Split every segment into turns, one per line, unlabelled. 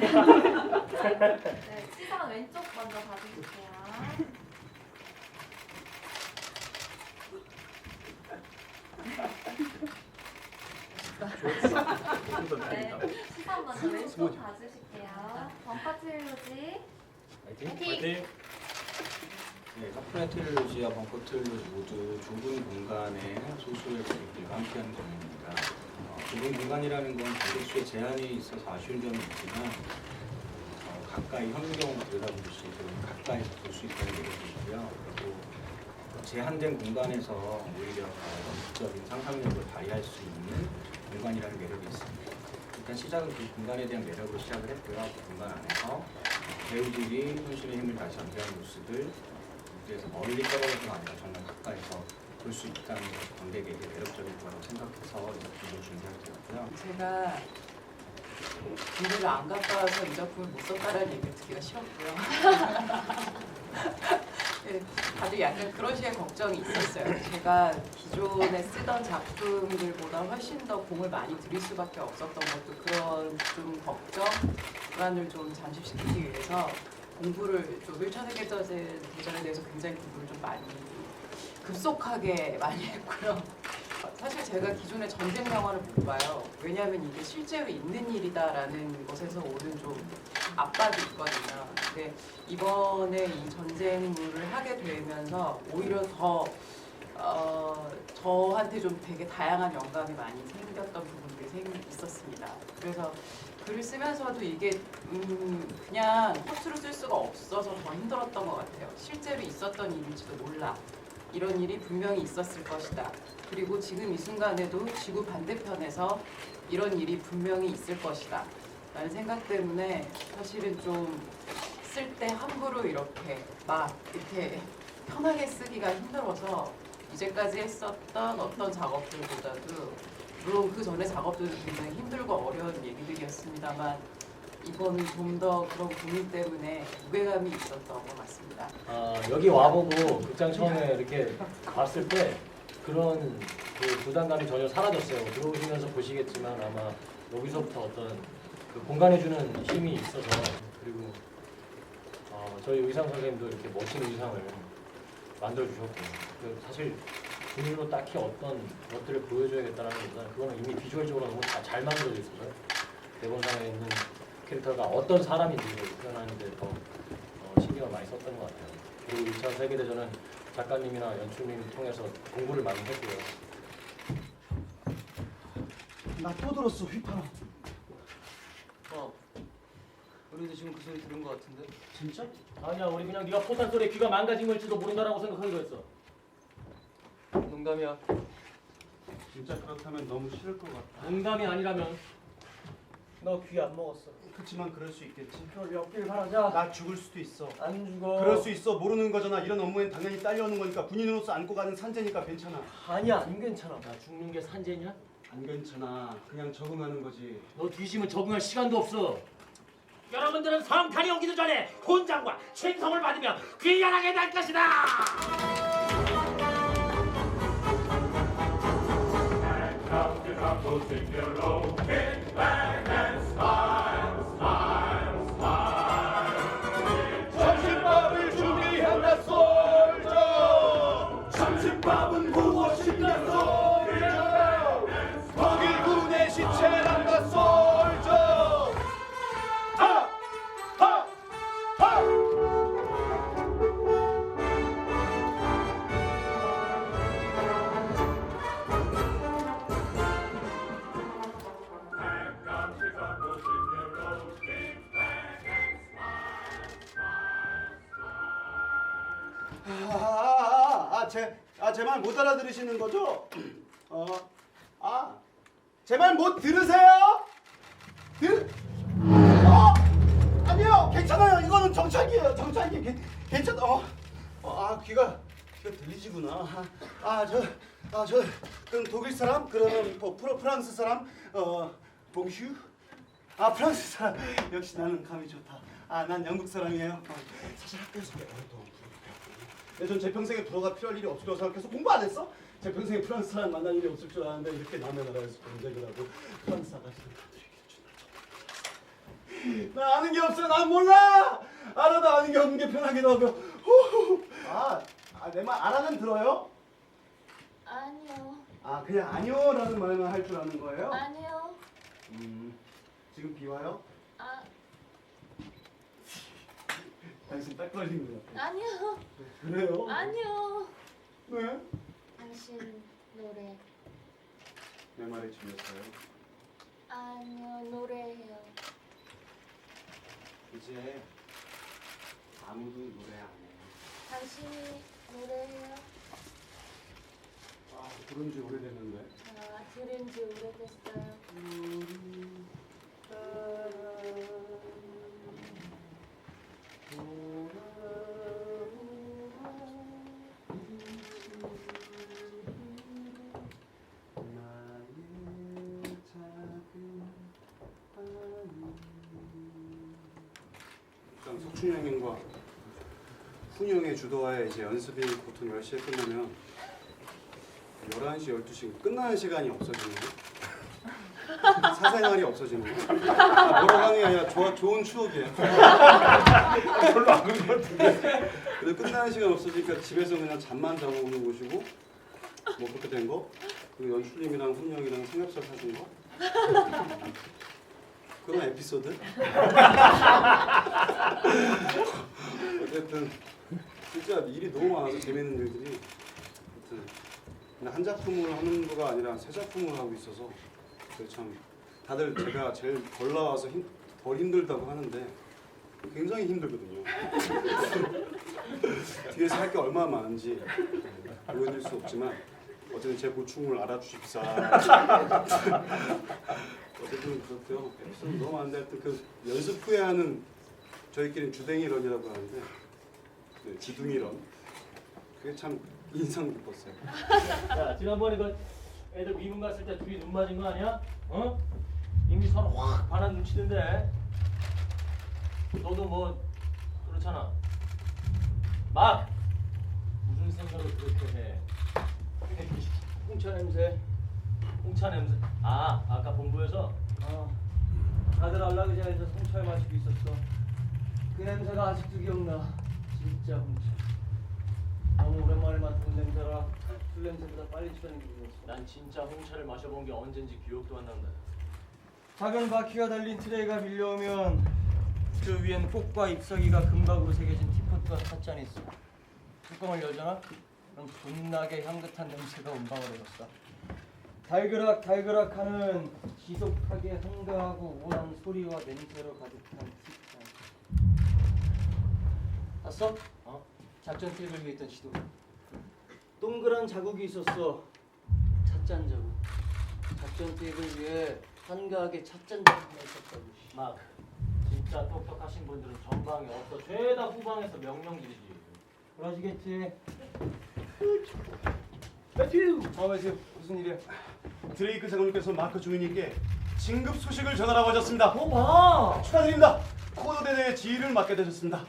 네, 시선 왼쪽 먼저 봐주실게요. 네, 시선 먼저 왼쪽 봐주실게요. 범퍼 트릴로지.
파이팅! 네, 카프레틀루지와 벙커틀루지 모두 좁은 공간의 소수의 그룹들과 함께하는 공연입니다. 공간이라는 건 관객수의 제한이 있어서 아쉬운 점이 있지만 어, 가까이 현경을 들여다볼 수 있고 가까이서 볼 수 있다는 매력이고요. 그리고 제한된 공간에서 오히려 더 적극적인 상상력을 발휘할 수 있는 공간이라는 매력이 있습니다. 일단 시작은 그 공간에 대한 매력으로 시작을 했고요. 그 공간 안에서 배우들이 현실의 힘을 다시 연기하는 모습을 무대에서 멀리 떨어져서가 아니라 정말 가까이서 볼 수 있다는 것이 관객에게 매력적일 거라고 생각해서 이 작품을 준비하게 되었고요.
제가 군대를 안 갔다 와서 이 작품을 못 썼다라는 얘기를 듣기가 싫었고요. 네, 다들 약간 그런 식의 걱정이 있었어요. 제가 기존에 쓰던 작품들보다 훨씬 더 공을 많이 들일 수밖에 없었던 것도 그런 좀 걱정, 불안을 좀 잠식시키기 위해서 공부를 좀 1차 세계대전 대전에 대해서 굉장히 공부를 좀 많이 급속하게 많이 했고요. 사실 제가 기존에 전쟁 영화를 못 봐요. 왜냐하면 이게 실제로 있는 일이다라는 것에서 오는 좀 압박이 있거든요. 근데 이번에 이 전쟁물을 하게 되면서 오히려 더 어, 저한테 좀 되게 다양한 영감이 많이 생겼던 부분들이 생, 있었습니다. 그래서 글을 쓰면서도 이게 음, 그냥 코트로 쓸 수가 없어서 더 힘들었던 것 같아요. 실제로 있었던 일일지도 몰라. 이런 일이 분명히 있었을 것이다. 그리고 지금 이 순간에도 지구 반대편에서 이런 일이 분명히 있을 것이다. 라는 생각 때문에 사실은 좀 쓸 때 함부로 이렇게 막 이렇게 편하게 쓰기가 힘들어서 이제까지 했었던 어떤 작업들보다도 물론 그 전에 작업들도 굉장히 힘들고 어려운 얘기들이었습니다만 이번은 좀더 그런 고민 때문에 무게감이 있었던 것 같습니다.
아, 여기 와보고 극장 처음에 이렇게 봤을 때 그런 그 부담감이 전혀 사라졌어요. 들어오시면서 보시겠지만 아마 여기서부터 어떤 그 공간해주는 힘이 있어서 그리고 어, 저희 의상 선생님도 이렇게 멋진 의상을 만들어 주셨고 그 사실 분으로 딱히 어떤 것들을 보여줘야겠다는 것보다는 그거는 이미 비주얼적으로 너무 다 잘 만들어져 있어서 대본상에 있는 캐릭터가 어떤 사람인지를 표현하는데 더 어, 신경을 많이 썼던 것 같아요. 그리고 2차 세계대전은 작가님이나 연출님 통해서 공부를 많이 했고요.
나 또 들었어 휘파람
어, 우리도 지금 그 소리 들은 것 같은데?
진짜?
아니야, 우리 그냥 네가 포탄 소리에 귀가 망가진 걸지도 모른다라고 생각하기로 했어.
농담이야.
진짜 그렇다면 너무 싫을 것 같아
농담이 아니라면 너 귀 안 먹었어.
그렇지만 그럴 수 있겠지
그걸 엮길 바라자.
나 죽을 수도 있어
안 죽어.
그럴 수 있어 모르는 거잖아 이런 업무엔 당연히 딸려오는 거니까 군인으로서 안고 가는 산재니까 괜찮아
아니야, 안 괜찮아. 나 죽는 게 산재냐?
안 괜찮아 그냥 적응하는 거지
너 뒤지면 적응할 시간도 없어. 여러분들은 성탄이 오기도 전에 훈장과 칭송을 받으며 귀환하게 될 것이다.
점심밥을 아, 아제아제 말 못 알아들으시는 거죠? 어, 아, 제 말 못 들으세요? 들, 어, 아니요, 괜찮아요. 이거는 정착이에요. 정착이 괜- 괜찮아. 어, 어, 아 귀가 귀가 들리지구나. 아, 저, 아, 저, 그럼 독일 사람, 그러면 뭐 프로, 프랑스 사람, 어, 봉슈. 아, 프랑스 사람. 역시 나는 감이 좋다. 아, 난 영국 사람이에요. 어, 사실 학교에서 배웠던 근데 전제 평생에 불어가 필요할 일이 없을 거라고 생각해서 공부 안 했어? 제 평생에 프랑스 사람 만날 일이 없을 줄 알았는데 이렇게 남의 나라에서 전쟁을 하고 프랑스 아가씨를 다나 아는 게 없어. 난 몰라. 알아도 아는 게 없는 게 편하기도 하고. 후. 아, 아, 내 말 알아는 들어요?
아니요.
아, 그냥 아니요라는 말만 할 줄 아는 거예요?
아니요.
음, 지금 비 와요?
아
당신 딱 걸린 것 같아.
아니요.
그래요?
아니요.
네?
당신 노래
내 말에 질렸어요.
아니요 노래해요.
이제 아무도 노래 안 해.
당신이 노래해요.
아, 부른 지 오래됐는데.
아 들은 지 오래됐어요.
작은 아이. 일단 석춘 형님과 훈이 형의 주도하에 이제 연습이 보통 10시에 끝나면 11시, 12시 끝나는 시간이 없어지는 거예요. 사생활이 없어지는 거예요. 아, 뭐라고 하는 게 아니라 좋아, 좋은 추억이에요. 별로 안 그런 것 같은데. 그래서 끝나는 시간 없어지니까 집에서 그냥 잠만 자고 오는 곳이고 뭐 그렇게 된 거. 그리고 연출님이랑 훈이 형이랑 삼겹살 사준 거. 그런 에피소드. 어쨌든 진짜 일이 너무 많아서 재밌는 일들이 근데 한 작품을 하는 거가 아니라 세 작품을 하고 있어서 그래서 참 다들 제가 제일 덜 나와서 힘, 덜 힘들다고 하는데 굉장히 힘들거든요. 뒤에서 할 게 얼마나 많은지 보여드릴 수 없지만 어쨌든 제 고충을 알아주십사. 어쨌든 그렇고요. 에피소드 너무 많은데 하여튼 그 연습 후에 하는 저희끼리 주댕이런이라고 하는데 네, 지둥이런 그게 참 인상 깊었어요.
야 지난번에 그 애들 미군 갔을 때 둘이 눈 맞은 거 아니야? 어? 이미 서로 확 반한 눈치던데. 너도 뭐 그렇잖아. 막 무슨 생각을 그렇게 해? 홍차 냄새. 홍차 냄새. 아 아까 본부에서 어, 다들 안락의자에서 홍차를 마시고 있었어. 그 냄새가 아직도 기억나. 진짜 홍차. 너무 오랜만에 맡은 냄새라 술 냄새보다 빨리 취하는 기분이었어. 난 진짜 홍차를 마셔본 게 언젠지 기억도 안 난다. 작은 바퀴가 달린 트레이가 밀려오면 그 위엔 꽃과 잎사귀가 금박으로 새겨진 티포트와 찻잔이 있어. 뚜껑을 열잖아? 그럼 분나게 향긋한 냄새가 온방울 흘렀어. 달그락 달그락 하는 지속하게 한가하고 우한 소리와 냄새로 가득한 티잔. 봤어? 어? 작전 트랙을 위해 있던 지도. 동그란 자국이 있었어. 찻잔 자국. 작전 트랙을 위해 한가하게 찻잔 자국이 있었다고. 막 진짜 똑똑하신 분들은 전방에 없어. 죄다 후방에서 명령질이지. 그러시겠지. 매튜. 어 매튜 무슨 일이야?
드레이크 장군님께서 마크 주인님께 진급 소식을 전하라고 하셨습니다.
어 봐.
축하드립니다. 코드 대대의 지휘를 맡게 되셨습니다.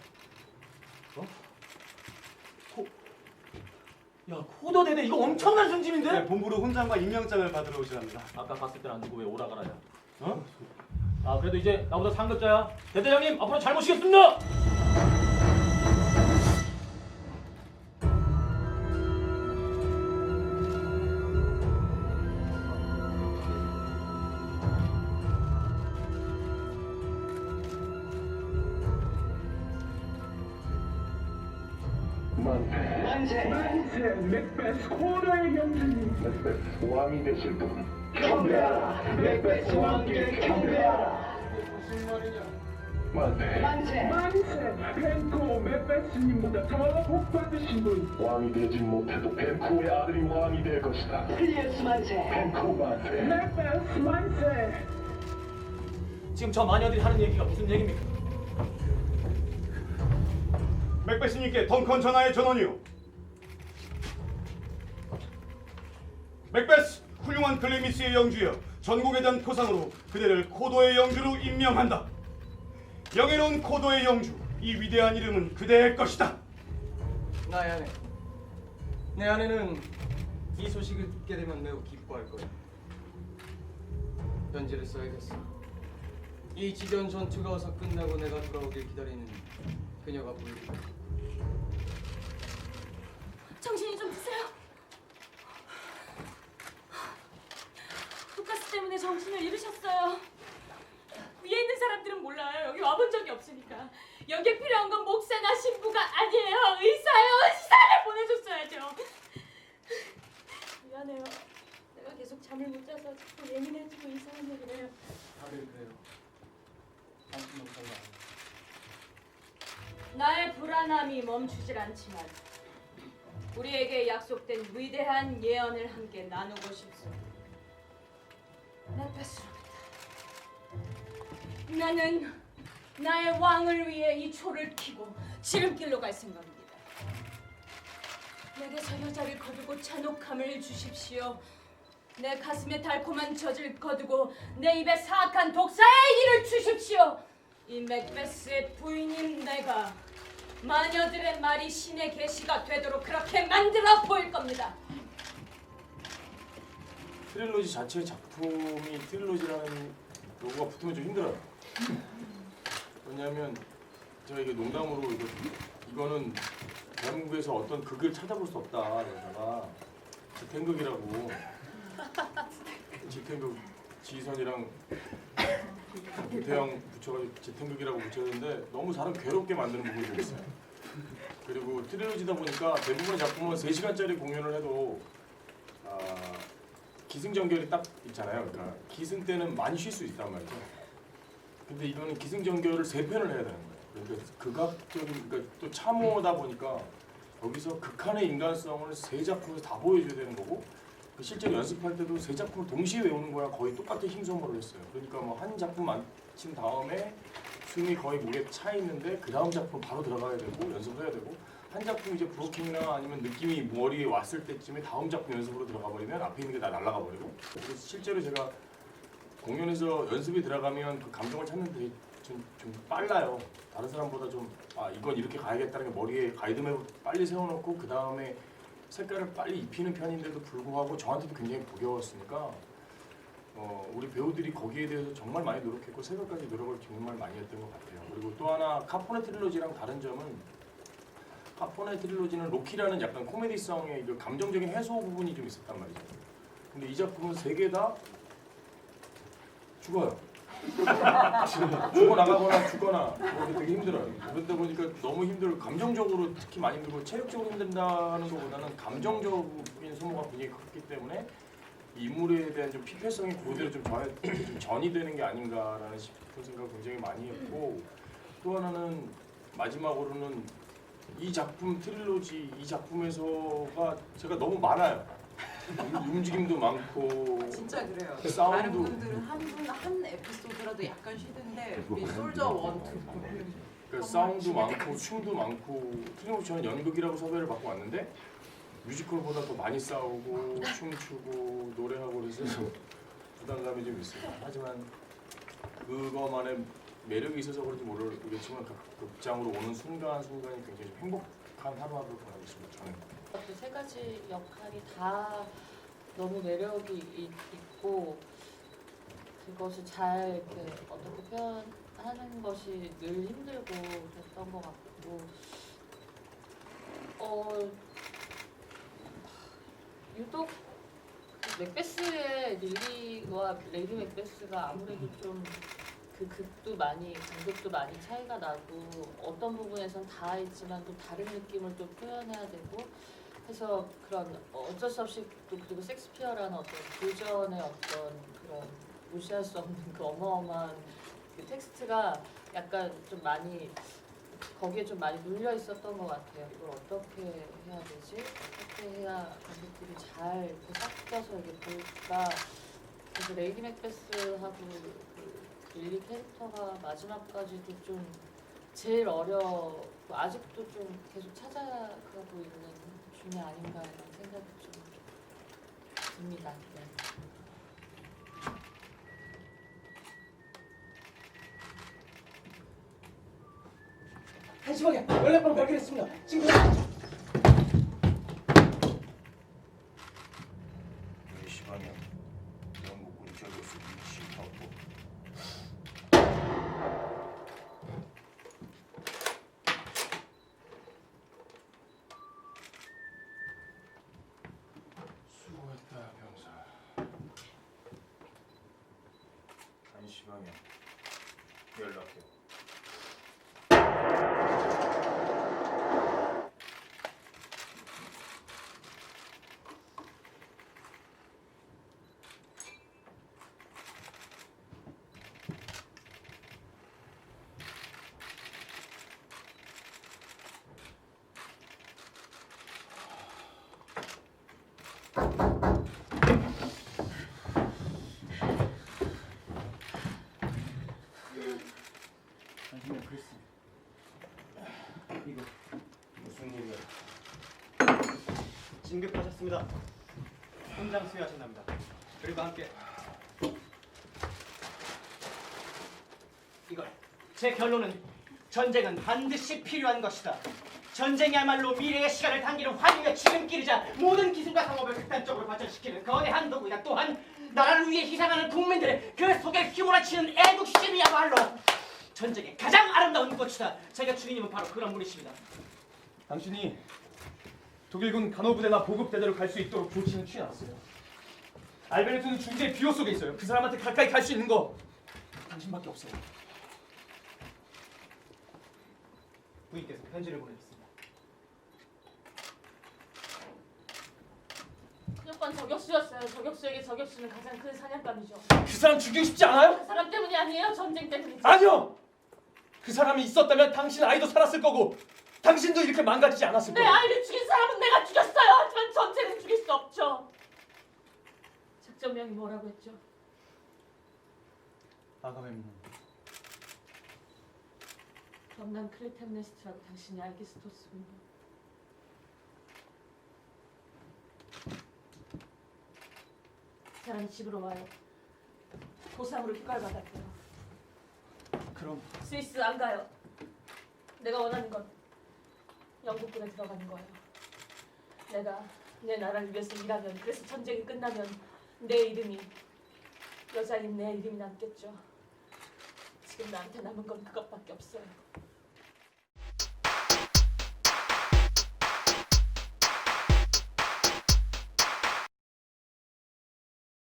야 코더 대대 이거 엄청난 승진인데?
네, 본부로 훈장과 임명장을 받으러 오시랍니다.
아까 갔을 때는 안 주고 왜 오라가라야? 어? 아 그래도 이제 나보다 상급자야. 대대장님 앞으로 잘 모시겠습니다.
맥베스 왕이 되실 분! 경배하라! 맥베스 왕께 경배하라!
무슨 말이냐?
만세! 만세! 만세! 벤코 맥베스님보다 더 복받으신 분! 왕이 되지 못해도 벤코의 아들이 왕이 될 것이다.
필리어스 만세.
벤코 만세! 맥베스 만세!
지금 저 마녀들이 하는 얘기가 무슨 얘기입니까?
맥베스님께 덩컨 전하의 전원이요. 맥베스 훌륭한 글래미스의 영주여 전국에 대한 표상으로 그대를 코도의 영주로 임명한다. 영예로운 코도의 영주 이 위대한 이름은 그대의 것이다.
나의 아내. 내 아내는 이 소식을 듣게 되면 매우 기뻐할 거야. 편지를 써야겠어. 이 지전 전투가 어서 끝나고 내가 돌아오길 기다리는 그녀가 보이리라.
정신이 좀 드세요. 독가스 때문에 잃으셨어요. 위에 있는 사람들은 몰라요. 여기 와본 적이 없으니까. 여기에 필요한 건 목사나 신부가 아니에요. 의사예요. 의사를 보내줬어야죠. 미안해요. 내가 계속 잠을 못 자서 자꾸 예민해지고 이상한 얘기를 해요.
다들 그래요. 당신도 달라.
나의 불안함이 멈추질 않지만 우리에게 약속된 위대한 예언을 함께 나누고 싶습니다. 나타스럽다. 나는 나의 왕을 위해 이 초를 키고 지름길로 갈 생각입니다. 내게서 여자를 거두고 잔혹함을 주십시오. 내 가슴에 달콤한 젖을 거두고 내 입에 사악한 독사의 일을 주십시오. 이 맥베스의 부인인 내가 마녀들의 말이 신의 계시가 되도록 그렇게 만들어 보일 겁니다.
트릴로지 자체 작품이 트릴로지라는 로고가 붙으면 좀 힘들어요. 왜냐하면 제가 이게 농담으로 이거, 이거는 대한민국에서 어떤 극을 찾아볼 수 없다. 그러다가 지탱극이라고 지탱극 지선이랑 대형 붙여가지고 지탱극이라고 붙였는데 너무 사람 괴롭게 만드는 부분이 좀 있어요. 그리고 트릴로지다 보니까 대부분의 작품은 3시간짜리 공연을 해도 아, 기승전결이 딱 있잖아요. 그러니까 기승 때는 많이 쉴 수 있단 말이죠. 근데 이거는 기승전결을 세 편을 해야 되는 거예요. 그러니까 극악적인 그러니까 또 참호다 보니까 여기서 극한의 인간성을 세 작품에서 다 보여줘야 되는 거고 그 실제 연습할 때도 세 작품을 동시에 외우는 거랑 거의 똑같은 힘소모를 했어요. 그러니까 뭐 한 작품 마친 다음에 숨이 거의 목에 차 있는데 그 다음 작품 바로 들어가야 되고 연습을 해야 되고 한 작품 이제 브로킹이나 아니면 느낌이 머리에 왔을 때쯤에 다음 작품 연습으로 들어가 버리면 앞에 있는 게 다 날아가 버리고 그래서 실제로 제가 공연에서 연습이 들어가면 그 감정을 찾는 데 좀, 좀 빨라요. 다른 사람보다 좀 아 이건 이렇게 가야겠다는 게 머리에 가이드맵을 빨리 세워놓고 그 다음에 색깔을 빨리 입히는 편인데도 불구하고 저한테도 굉장히 버거웠으니까 어, 우리 배우들이 거기에 대해서 정말 많이 노력했고 새벽까지 노력을 정말 많이 했던 것 같아요. 그리고 또 하나 카포네 트릴로지랑 다른 점은 카포네 트릴로지는 로키라는 약간 코미디성의 그 감정적인 해소 부분이 좀 있었단 말이죠. 근데 이 작품은 세 개 다 죽어요. 죽어 나가거나 죽거나 그렇게 되게 힘들어요. 그러다 보니까 너무 힘들고 감정적으로 특히 많이 힘들고 체력적으로 힘든다는 것보다는 감정적인 소모가 굉장히 컸기 때문에 이 인물에 대한 좀 피폐성이 그대로 좀, 전, 좀 전이 되는 게 아닌가라는 싶은 생각 을 굉장히 많이 했고 또 하나는 마지막으로는 이 작품 트릴로지 이 작품에서가 제가 너무 많아요. 움직임도 많고
진짜 그래요.
그 사운드.
다른 분들은 한 분 한 에피소드라도 약간 쉬는데 우리 솔저 원, 투
그 사운드 많고 춤도 많고 틀림없이 저는 연극이라고 섭외를 받고 왔는데 뮤지컬보다 더 많이 싸우고 춤추고 노래하고 그래서 부담감이 좀 있어요. 하지만 그거만의 매력이 있어서 그런지 모르겠지만 그 극장으로 오는 순간 순간이 굉장히 좀 행복한 하루하루를 보내고 있습니다. 저는.
그 세 가지 역할이 다 너무 매력이 있- 있고 그것을 잘 이렇게 어떻게 표현하는 것이 늘 힘들고 그랬던 것 같고 어 유독 그 맥베스의 릴리와 레이디 맥베스가 아무래도 좀 그 극도 많이 간극도 많이 차이가 나고 어떤 부분에선 다 있지만 또 다른 느낌을 또 표현해야 되고 해서 그런 어쩔 수 없이 또 그리고 섹스피어라는 어떤 도전의 어떤 그런 무시할 수 없는 그 어마어마한 그 텍스트가 약간 좀 많이 거기에 좀 많이 눌려 있었던 것 같아요. 이걸 어떻게 해야 되지? 어떻게 해야 관객들이 잘 이렇게 섞여서 이게 볼까? 그래서 레이디 맥베스하고 그 릴리 캐릭터가 마지막까지도 좀 제일 어렵고 아직도 좀 계속 찾아가고 있는 중이 아닌가 이런 생각이 좀 듭니다. 네.
한심하게 연락방 발견했습니다. 지금
이 시간이야. 영국 근처에서 미치하고 가능하면 연락해.
당신은 글쎄. 이거
무슨 일이야?
진급하셨습니다. 현장 수여하신답니다. 그리고 함께
이걸 제 결론은 전쟁은 반드시 필요한 것이다. 전쟁이야말로 미래의 시간을 당기는 환유의 지름길이자 모든 기술과 상업을 극단적으로 발전시키는 거대한 도구이다. 또한 나라를 위해 희생하는 국민들의 그 속에 휘몰아치는 애국심이야말로 전쟁의 가장 아름다운 꽃이다. 제가 주인님은 바로 그런 분이십니다.
당신이 독일군 간호부대나 보급대대로 갈 수 있도록 조치는 취해놨어요. 알베르트는 중대의 비호 속에 있어요. 그 사람한테 가까이 갈 수 있는 거 당신밖에 없어요.
부인께서 편지를 보내셨습니다.
무조건 저격수였어요. 저격수에게 저격수는 가장 큰 사냥감이죠.
그 사람 죽이고 싶지 않아요?
그 사람 때문이 아니에요. 전쟁 때문이죠.
아니요. 그 사람이 있었다면 당신 아이도 살았을 거고 당신도 이렇게 망가지지 않았을
내
거예요.
아이를 죽인 사람은 내가 죽였어요. 하지만 전쟁은 죽일 수 없죠. 작전명이 뭐라고 했죠?
아가멤논.
경남 클리템네스트라고 당신이 알기스토스군요. 사람이 집으로 와요. 보상으로 휴가를 받았대요.
그럼
스위스 안 가요. 내가 원하는 건 영국군에 들어가는 거예요. 내가 내 나라를 위해서 일하면 그래서 전쟁이 끝나면 내 이름이 여자인 내 이름이 남겠죠. 지금 나한테 남은 건 그것밖에 없어요.